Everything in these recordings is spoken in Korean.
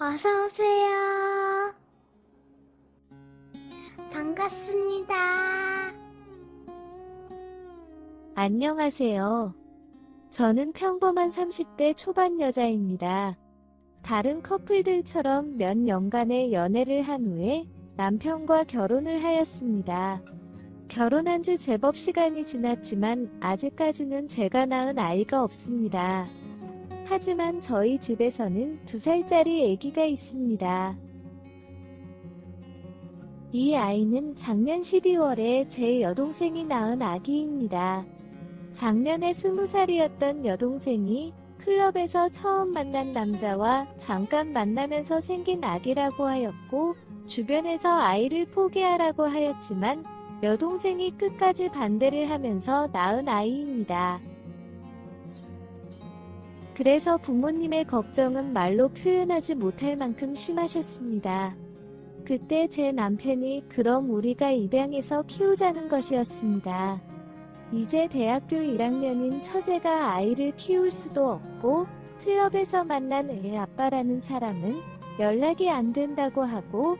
어서 오세요. 반갑습니다. 안녕하세요. 저는 평범한 30대 초반 여자입니다. 다른 커플들처럼 몇 년간의 연애를 한 후에 남편과 결혼을 하였습니다. 결혼한 지 제법 시간이 지났지만 아직까지는 제가 낳은 아이가 없습니다. 하지만 저희 집에서는 두 살짜리 아기가 있습니다. 이 아이는 작년 12월에 제 여동생이 낳은 아기입니다. 작년에 스무 살이었던 여동생이 클럽에서 처음 만난 남자와 잠깐 만나면서 생긴 아기라고 하였고, 주변에서 아이를 포기하라고 하였지만, 여동생이 끝까지 반대를 하면서 낳은 아이입니다. 그래서 부모님의 걱정은 말로 표현하지 못할 만큼 심하셨습니다. 그때 제 남편이 그럼 우리가 입양해서 키우자는 것이었습니다. 이제 대학교 1학년인 처제가 아이를 키울 수도 없고 클럽에서 만난 애 아빠라는 사람은 연락이 안 된다고 하고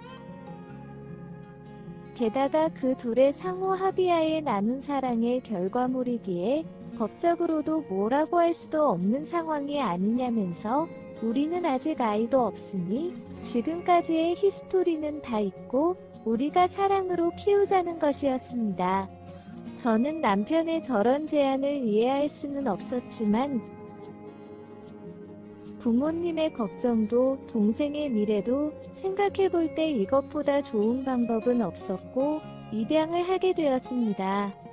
게다가 그 둘의 상호 합의하에 나눈 사랑의 결과물이기에 법적으로도 뭐라고 할 수도 없는 상황이 아니냐면서 우리는 아직 아이도 없으니 지금까지의 히스토리는 다 있고 우리가 사랑으로 키우자는 것이었습니다. 저는 남편의 저런 제안을 이해할 수는 없었지만 부모님의 걱정도 동생의 미래도 생각해 볼 때 이것보다 좋은 방법은 없었고 입양을 하게 되었습니다.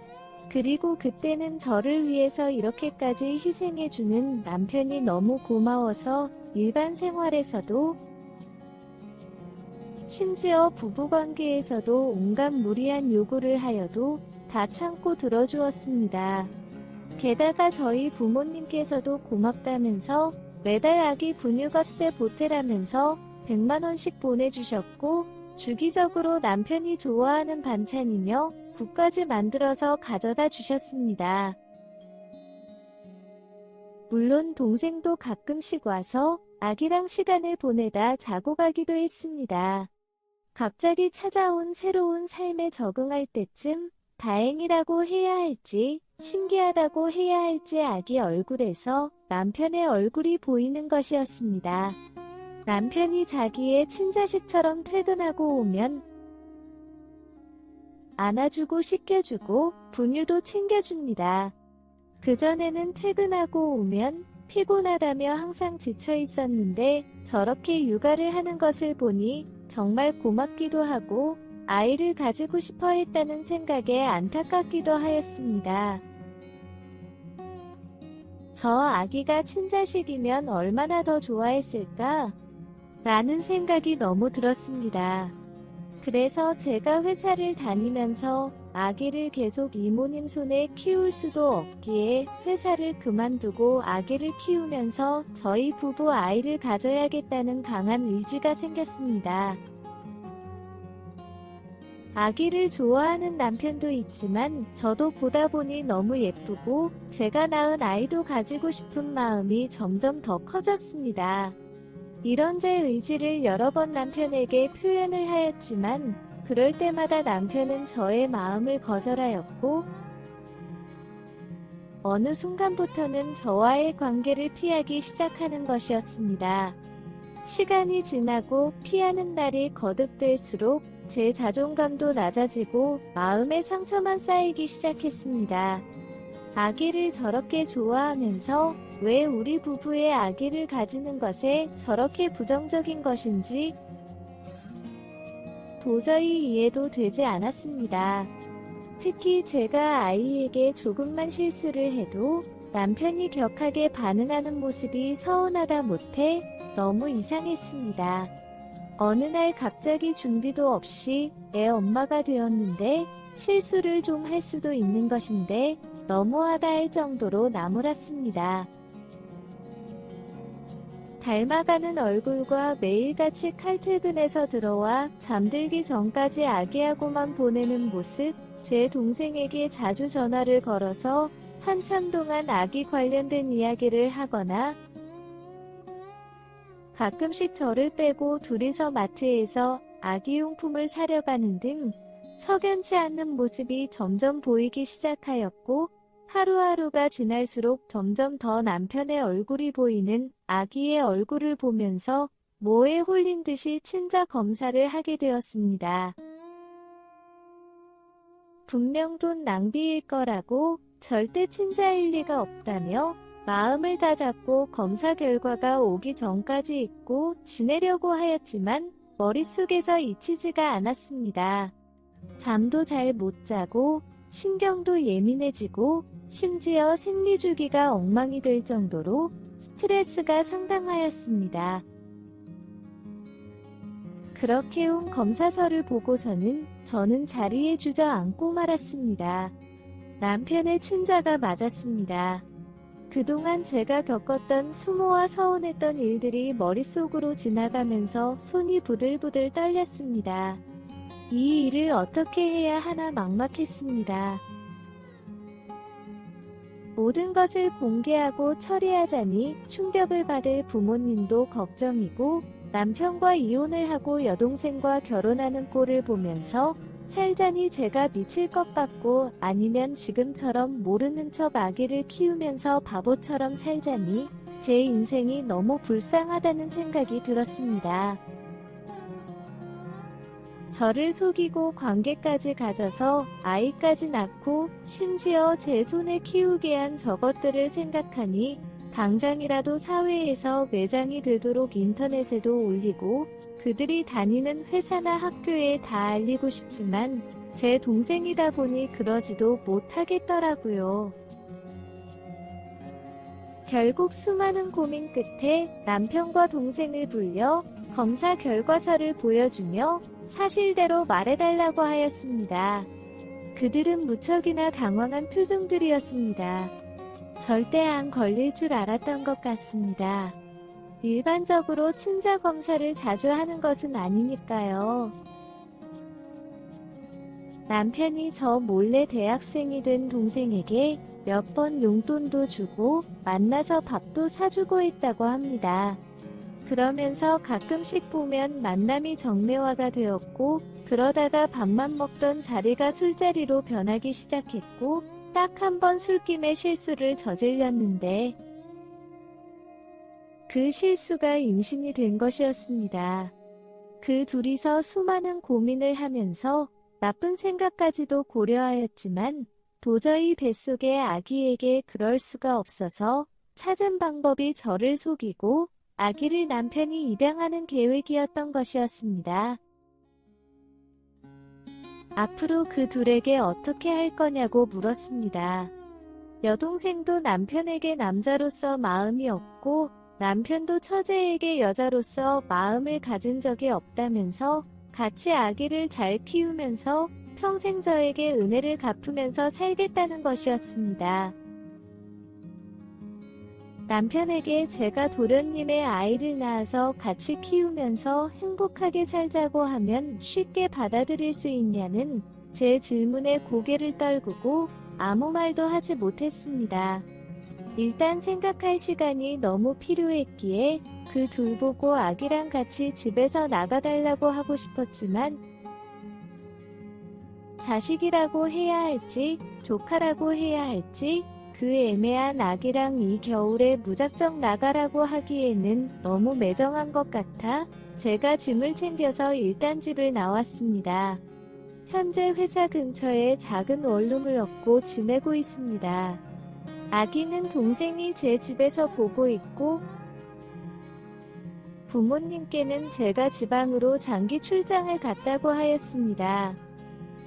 그리고 그때는 저를 위해서 이렇게까지 희생해주는 남편이 너무 고마워서 일반 생활에서도 심지어 부부관계에서도 온갖 무리한 요구를 하여도 다 참고 들어주었습니다. 게다가 저희 부모님께서도 고맙다면서 매달 아기 분유값에 보태라면서 100만원씩 보내주셨고 주기적으로 남편이 좋아하는 반찬이며 국까지 만들어서 가져다 주셨습니다. 물론 동생도 가끔씩 와서 아기랑 시간을 보내다 자고 가기도 했습니다. 갑자기 찾아온 새로운 삶에 적응할 때쯤 다행이라고 해야 할지 신기하다고 해야 할지 아기 얼굴에서 남편의 얼굴이 보이는 것이었습니다. 남편이 자기의 친자식처럼 퇴근하고 오면 안아주고 씻겨주고 분유도 챙겨줍니다. 그전에는 퇴근하고 오면 피곤하다며 항상 지쳐 있었는데 저렇게 육아를 하는 것을 보니 정말 고맙기도 하고 아이를 가지고 싶어 했다는 생각에 안타깝기도 하였습니다. 저 아기가 친자식이면 얼마나 더 좋아했을까? 라는 생각이 너무 들었습니다. 그래서 제가 회사를 다니면서 아기를 계속 이모님 손에 키울 수도 없기에 회사를 그만두고 아기를 키우면서 저희 부부 아이를 가져야겠다는 강한 의지가 생겼습니다. 아기를 좋아하는 남편도 있지만 저도 보다 보니 너무 예쁘고 제가 낳은 아이도 가지고 싶은 마음이 점점 더 커졌습니다. 이런 제 의지를 여러 번 남편에게 표현을 하였지만 그럴 때마다 남편은 저의 마음을 거절하였고 어느 순간부터는 저와의 관계를 피하기 시작하는 것이었습니다. 시간이 지나고 피하는 날이 거듭될수록 제 자존감도 낮아지고 마음의 상처만 쌓이기 시작했습니다. 아기를 저렇게 좋아하면서 왜 우리 부부의 아기를 가지는 것에 저렇게 부정적인 것인지 도저히 이해도 되지 않았습니다. 특히 제가 아이에게 조금만 실수를 해도 남편이 격하게 반응하는 모습이 서운하다 못해 너무 이상했습니다. 어느 날 갑자기 준비도 없이 애 엄마가 되었는데 실수를 좀 할 수도 있는 것인데 너무하다 할 정도로 나무랐습니다. 닮아가는 얼굴과 매일같이 칼퇴근해서 들어와 잠들기 전까지 아기하고만 보내는 모습, 제 동생에게 자주 전화를 걸어서 한참 동안 아기 관련된 이야기를 하거나 가끔씩 저를 빼고 둘이서 마트에서 아기용품을 사려 가는 등 석연치 않는 모습이 점점 보이기 시작하였고 하루하루가 지날수록 점점 더 남편의 얼굴이 보이는 아기의 얼굴을 보면서 뭐에 홀린 듯이 친자 검사를 하게 되었습니다. 분명 돈 낭비일 거라고 절대 친자일 리가 없다며 마음을 다잡고 검사 결과가 오기 전까지 잊고 지내려고 하였지만 머릿속에서 잊히지가 않았습니다. 잠도 잘 못 자고 신경도 예민해지고 심지어 생리주기가 엉망이 될 정도로 스트레스가 상당하였습니다. 그렇게 온 검사서를 보고서는 저는 자리에 주저앉고 말았습니다. 남편의 친자가 맞았습니다. 그동안 제가 겪었던 수모와 서운했던 일들이 머릿속으로 지나가면서 손이 부들부들 떨렸습니다. 이 일을 어떻게 해야 하나 막막했습니다. 모든 것을 공개하고 처리하자니 충격을 받을 부모님도 걱정이고 남편과 이혼을 하고 여동생과 결혼하는 꼴을 보면서 살자니 제가 미칠 것 같고 아니면 지금처럼 모르는 척 아기를 키우면서 바보처럼 살자니 제 인생이 너무 불쌍하다는 생각이 들었습니다. 저를 속이고 관계까지 가져서 아이까지 낳고 심지어 제 손에 키우게 한 저것들을 생각하니 당장이라도 사회에서 매장이 되도록 인터넷에도 올리고 그들이 다니는 회사나 학교에 다 알리고 싶지만 제 동생이다 보니 그러지도 못하겠더라고요. 결국 수많은 고민 끝에 남편과 동생을 불려 검사 결과서를 보여주며 사실대로 말해달라고 하였습니다. 그들은 무척이나 당황한 표정들이었습니다. 절대 안 걸릴 줄 알았던 것 같습니다. 일반적으로 친자 검사를 자주 하는 것은 아니니까요. 남편이 저 몰래 대학생이 된 동생에게 몇 번 용돈도 주고 만나서 밥도 사주고 했다고 합니다. 그러면서 가끔씩 보면 만남이 정례화가 되었고 그러다가 밥만 먹던 자리가 술자리로 변하기 시작했고 딱 한 번 술김에 실수를 저질렀는데 그 실수가 임신이 된 것이었습니다. 그 둘이서 수많은 고민을 하면서 나쁜 생각까지도 고려하였지만 도저히 뱃속의 아기에게 그럴 수가 없어서 찾은 방법이 저를 속이고 아기를 남편이 입양하는 계획이었던 것이었습니다. 앞으로 그 둘에게 어떻게 할 거냐고 물었습니다. 여동생도 남편에게 남자로서 마음이 없고 남편도 처제에게 여자로서 마음을 가진 적이 없다면서 같이 아기를 잘 키우면서 평생 저에게 은혜를 갚으면서 살겠다는 것이었습니다. 남편에게 제가 도련님의 아이를 낳아서 같이 키우면서 행복하게 살자고 하면 쉽게 받아들일 수 있냐는 제 질문에 고개를 떨구고 아무 말도 하지 못했습니다. 일단 생각할 시간이 너무 필요했기에 그 둘 보고 아기랑 같이 집에서 나가달라고 하고 싶었지만 자식이라고 해야 할지 조카라고 해야 할지 그 애매한 아기랑 이 겨울에 무작정 나가라고 하기에는 너무 매정한 것 같아 제가 짐을 챙겨서 일단 집을 나왔습니다. 현재 회사 근처에 작은 원룸을 얻고 지내고 있습니다. 아기는 동생이 제 집에서 보고 있고 부모님께는 제가 지방으로 장기 출장을 갔다고 하였습니다.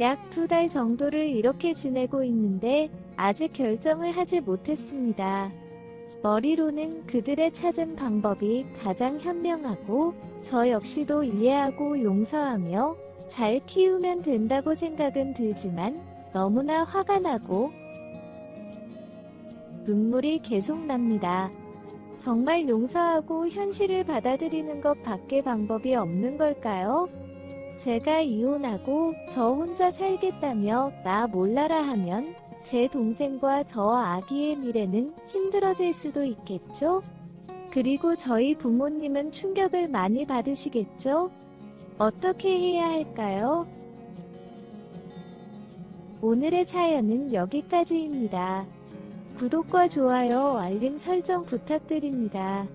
약 두 달 정도를 이렇게 지내고 있는데 아직 결정을 하지 못했습니다. 머리로는 그들의 찾은 방법이 가장 현명하고 저 역시도 이해하고 용서하며 잘 키우면 된다고 생각은 들지만 너무나 화가 나고 눈물이 계속 납니다. 정말 용서하고 현실을 받아들이는 것 밖에 방법이 없는 걸까요? 제가 이혼하고 저 혼자 살겠다며 나 몰라라 하면 제 동생과 저 아기의 미래는 힘들어질 수도 있겠죠? 그리고 저희 부모님은 충격을 많이 받으시겠죠? 어떻게 해야 할까요? 오늘의 사연은 여기까지입니다. 구독과 좋아요, 알림 설정 부탁드립니다.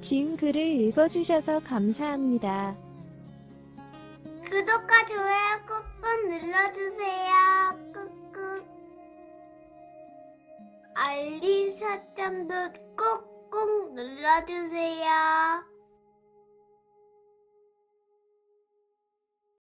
긴 글을 읽어주셔서 감사합니다. 구독과 좋아요 꾹꾹 눌러주세요. 알림 설정도 꾹꾹 눌러주세요.